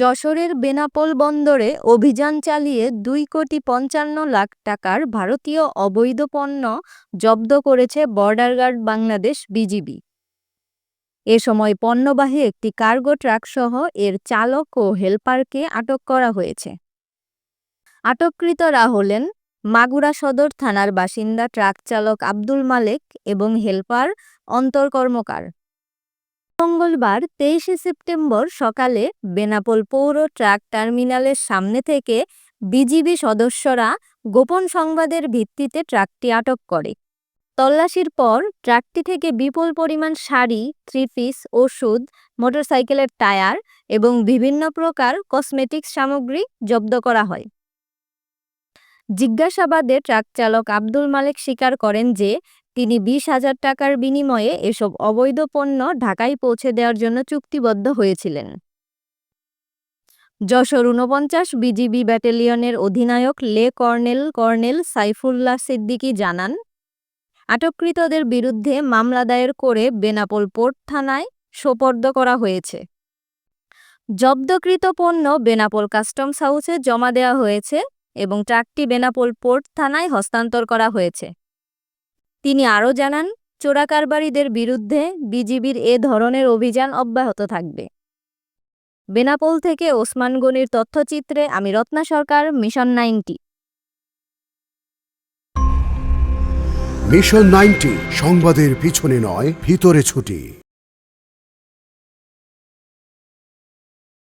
যশোরের বেনাপোল বন্দরে অভিযান চালিয়ে দুই কোটি পঞ্চান্ন লাখ টাকার ভারতীয় অবৈধ পণ্য জব্দ করেছে বর্ডার গার্ড বাংলাদেশ বিজিবি। এ সময় পণ্যবাহী একটি কার্গো ট্রাকসহ এর চালক ও হেলপারকে আটক করা হয়েছে। আটককৃতরা হলেন মাগুরা সদর থানার বাসিন্দা ট্রাক চালক আব্দুল মালেক এবং হেলপার অন্তর কর্মকার। মঙ্গলবার তেইশে সেপ্টেম্বর সকালে বেনাপোল পৌর ট্রাক টার্মিনালের সামনে থেকে বিজিবি সদস্যরা গোপন সংবাদের ভিত্তিতে ট্রাকটি আটক করে। তল্লাশির পর ট্রাকটি থেকে বিপুল পরিমাণ শাড়ি থ্রি পিস ওষুধ, মোটরসাইকেলের টায়ার এবং বিভিন্ন প্রকার কসমেটিক্স সামগ্রী জব্দ করা হয়। জিজ্ঞাসাবাদে ট্রাক চালক আব্দুল মালেক স্বীকার করেন যে, তিনি বিশ হাজার টাকার বিনিময়ে এসব অবৈধ পণ্য ঢাকায় পৌঁছে দেওয়ার জন্য চুক্তিবদ্ধ হয়েছিলেন। যশোর ঊনপঞ্চাশ বিজিবি ব্যাটালিয়নের অধিনায়ক লে কর্নেল কর্নেল সাইফুল্লাহ সিদ্দিকী জানান, আটককৃতদের বিরুদ্ধে মামলা দায়ের করে বেনাপোল পোর্ট থানায় সোপর্দ করা হয়েছে। জব্দকৃত পণ্য বেনাপোল কাস্টমস হাউসে জমা দেওয়া হয়েছে। এবং ট্রাকটি বেনাপোল পোর্ট থানায় হস্তান্তর করা হয়েছে। তিনি আরও জানান, চোরাকারবারিদের বিরুদ্ধে বিজিবির এ ধরনের অভিযান অব্যাহত থাকবে। বেনাপোল থেকে ওসমান গনির তথ্যচিত্রে আমি Ratna Sarkar, mission ninety. Mission ninety, সংবাদের পিছনে নয়, ভিতরে ছুটি।